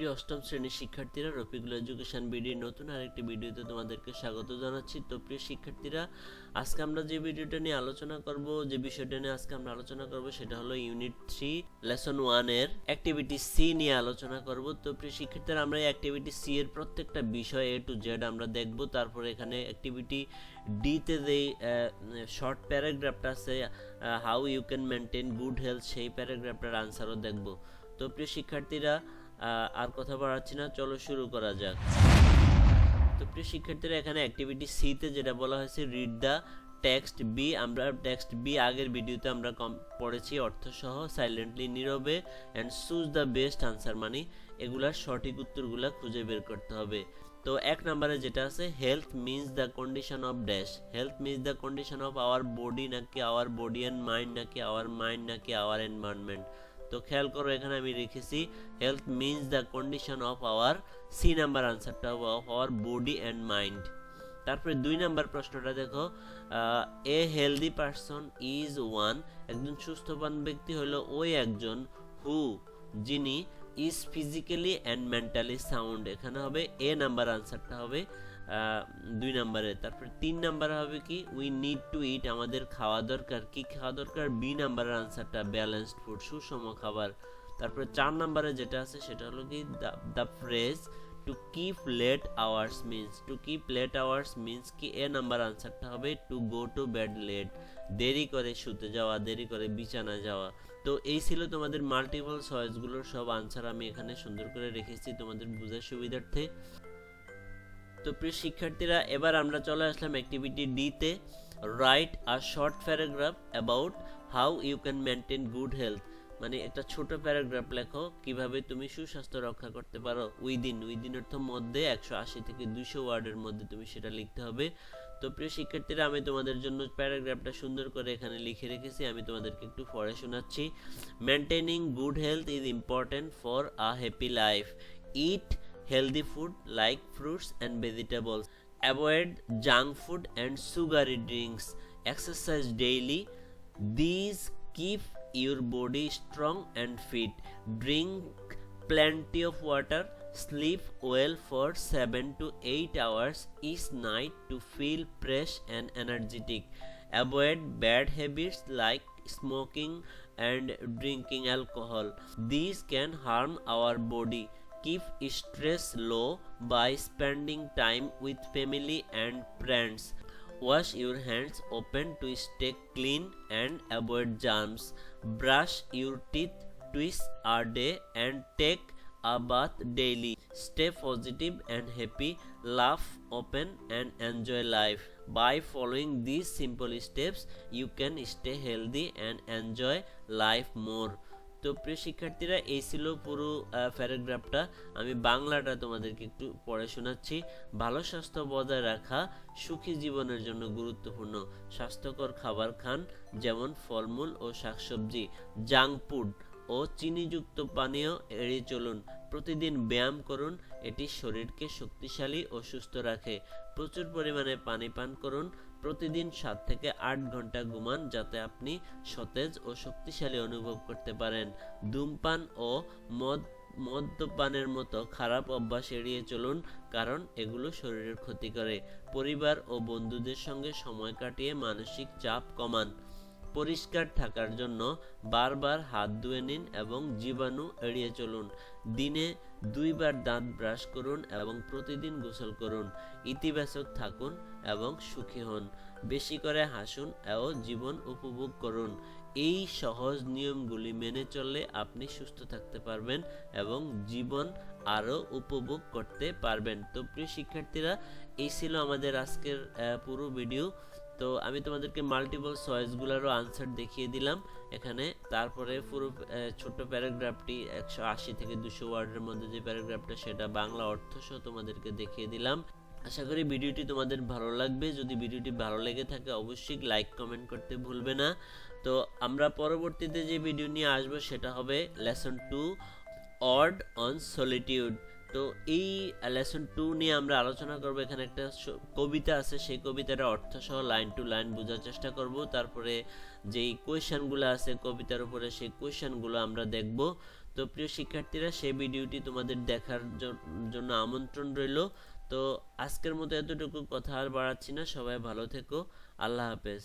প্রিয় অষ্টম শ্রেণির শিক্ষার্থীরা রফিকুল এডুকেশন বিডির নতুন আরেকটি ভিডিওতে তোমাদেরকে স্বাগত জানাচ্ছি। তো প্রিয় শিক্ষার্থীরা, আজকে আমরা যে ভিডিওটা নিয়ে আলোচনা করব, যে বিষয়টা নিয়ে আজকে আমরা আলোচনা করব সেটা হলো ইউনিট থ্রি, লেসন ওয়ানের অ্যাক্টিভিটি সি নিয়ে আলোচনা করব। তো প্রিয় শিক্ষার্থীরা, আমরা এই অ্যাক্টিভিটি সি এর প্রত্যেকটা বিষয় এ টু জেড আমরা দেখব। তারপরে এখানে অ্যাক্টিভিটি ডিতে যে শর্ট প্যারাগ্রাফটা আছে how you can maintain good health সেই প্যারাগ্রাফটার আনসারও দেখব। তো প্রিয় শিক্ষার্থীরা আর কথা বাড়াচ্ছি না, চলো শুরু করা যাক। তো প্রিয় শিক্ষার্থীরা, এখানে অ্যাক্টিভিটি সিতে যেটা বলা হয়েছে রিড দ্য টেক্সট বি আমরা টেক্সট বি আগের ভিডিওতে আমরা কম পড়েছি, অর্থসহ সাইলেন্টলি নীরবে and choose the best answer মানে এগুলার সঠিক উত্তরগুলা খুঁজে বের করতে হবে। তো এক নম্বরে যেটা আছে health means the condition of dash health means the condition of our body নাকি আওয়ার বডি অ্যান্ড মাইন্ড নাকি আওয়ার মাইন্ড নাকি আওয়ার এনভায়রনমেন্ট তো খেয়াল করো, এখানে আমি রেখেছি health means the condition of our C number আনসারটা of our body and mind তারপরে দুই নাম্বার প্রশ্নটা দেখো a healthy person is one একজন সুস্থবান ব্যক্তি হলো ওই একজন হু যিনি is physically and mentally sound এখানে হবে এ নাম্বার আনসারটা হবে দুই নাম্বারে। তারপর তিন নাম্বারে হবে কি উই নিড টু ইট আমাদের খাওয়া দরকার। কি খাওয়া দরকার? বি নাম্বারের আনসারটা ব্যালেন্সড ফুড সুষম খাবার। তারপরে চার নাম্বারে যেটা আছে, সেটা হলো কি the phrase to keep late hours means to keep late hours means কি এ নাম্বার আনসারটা হবে to go to bed late দেরি করে শুতে যাওয়া, দেরি করে বিছানা যাওয়া। তো এই ছিল তোমাদের মাল্টিপল চয়েসগুলোর সব আনসার আমি এখানে সুন্দর করে রেখেছি তোমাদের বোঝার সুবিধার্থে। তো প্রিয় শিক্ষার্থীরা, এবার আমরা চলে আসলাম অ্যাক্টিভিটি ডিতে write R short paragraph about how you can maintain good health মানে একটা ছোট প্যারাগ্রাফ লেখো, কীভাবে তুমি সুস্বাস্থ্য রক্ষা করতে পারো। উইদিন উইদিন অর্থ মধ্যে একশো আশি থেকে দুশো ওয়ার্ডের মধ্যে তুমি সেটা লিখতে হবে। তো প্রিয় শিক্ষার্থীরা, আমি তোমাদের জন্য প্যারাগ্রাফটা সুন্দর করে এখানে লিখে রেখেছি। আমি তোমাদেরকে একটু পরে শোনাচ্ছি। Maintaining good health is important for a happy life eat healthy food like fruits and vegetables avoid junk food and sugary drinks exercise daily these keep your body strong and fit drink plenty of water Sleep well for 7 to 8 hours each night to feel fresh and energetic. Avoid bad habits like smoking and drinking alcohol. These can harm our body keep stress low by spending time with family and friends wash your hands often to stay clean and avoid germs brush your teeth twice a day and take a bath daily stay positive and happy laugh open and enjoy life by following these simple steps you can stay healthy and enjoy life more তো প্রিয় শিক্ষার্থীরা এই ছিল পুরো প্যারাগ্রাফটা আমি বাংলাটা তোমাদেরকে একটু পড়ে শোনাচ্ছি ভালো স্বাস্থ্য বজায় রাখা সুখী জীবনের জন্য গুরুত্বপূর্ণ স্বাস্থ্যকর খাবার খান যেমন ফলমূল ও শাকসবজি জাঙ্ক ফুড ও চিনিযুক্ত পানীয় এড়িয়ে চলুন। প্রতিদিন ব্যায়াম করুন, এটি শরীরকে শক্তিশালী ও সুস্থ রাখে। প্রচুর পরিমাণে পানি পান করুন, প্রতিদিন সাত থেকে আট ঘণ্টা ঘুমান যাতে আপনি সতেজ ও শক্তিশালী অনুভব করতে পারেন। ধূমপান ও মদ, মদ্যপানের মতো খারাপ অভ্যাস এড়িয়ে চলুন, কারণ এগুলো শরীরের ক্ষতি করে। পরিবার ও বন্ধুদের সঙ্গে সময় কাটিয়ে মানসিক চাপ কমান। পরিষ্কার থাকার জন্য বারবার হাত ধুয়ে নিন এবং জীবাণু এড়িয়ে চলুন। দিনে দুইবার দাঁত ব্রাশ করুন এবং প্রতিদিন গোসল করুন। ইতিবাচক থাকুন এবং সুখী হন। বেশি করে হাসুন ও জীবন উপভোগ করুন। এই সহজ নিয়মগুলি মেনে চললে আপনি সুস্থ থাকতে পারবেন এবং জীবন আরও উপভোগ করতে পারবেন। তো প্রিয় শিক্ষার্থীরা, এই ছিল আমাদের আজকের পুরো ভিডিও তো আমি তোমাদেরকে মাল্টিপল চয়েসগুলোরও আনসার দেখিয়ে দিলাম এখানে। তারপরে পুরো ছোট্ট প্যারাগ্রাফটি একশো আশি থেকে দুশো ওয়ার্ডের মধ্যে যে প্যারাগ্রাফটা সেটা বাংলা অর্থ সহ তোমাদেরকে দেখিয়ে দিলাম। আশা করি ভিডিওটি তোমাদের ভালো লাগবে। যদি ভিডিওটি ভালো লেগে থাকে, অবশ্যই লাইক কমেন্ট করতে ভুলবে না। তো আমরা পরবর্তীতে যে ভিডিও নিয়ে আসব, সেটা হবে lesson two ode on solitude তো এই লেসন টু নিয়ে আমরা আলোচনা করব। এখানে একটা কবিতা আছে, সেই কবিতার অর্থ সহ লাইন টু লাইন বোঝার চেষ্টা করব। তারপরে যেই কোয়েশনগুলো আছে কবিতার উপরে, সেই কোয়েশনগুলো আমরা দেখব। তো প্রিয় শিক্ষার্থীরা, সেই ভিডিওটি তোমাদের দেখার জন্য আমন্ত্রণ রইল। তো আজকের মতো এতটুকু, কথা আর বাড়াচ্ছি না। সবাই ভালো থেকো। আল্লাহ হাফেজ।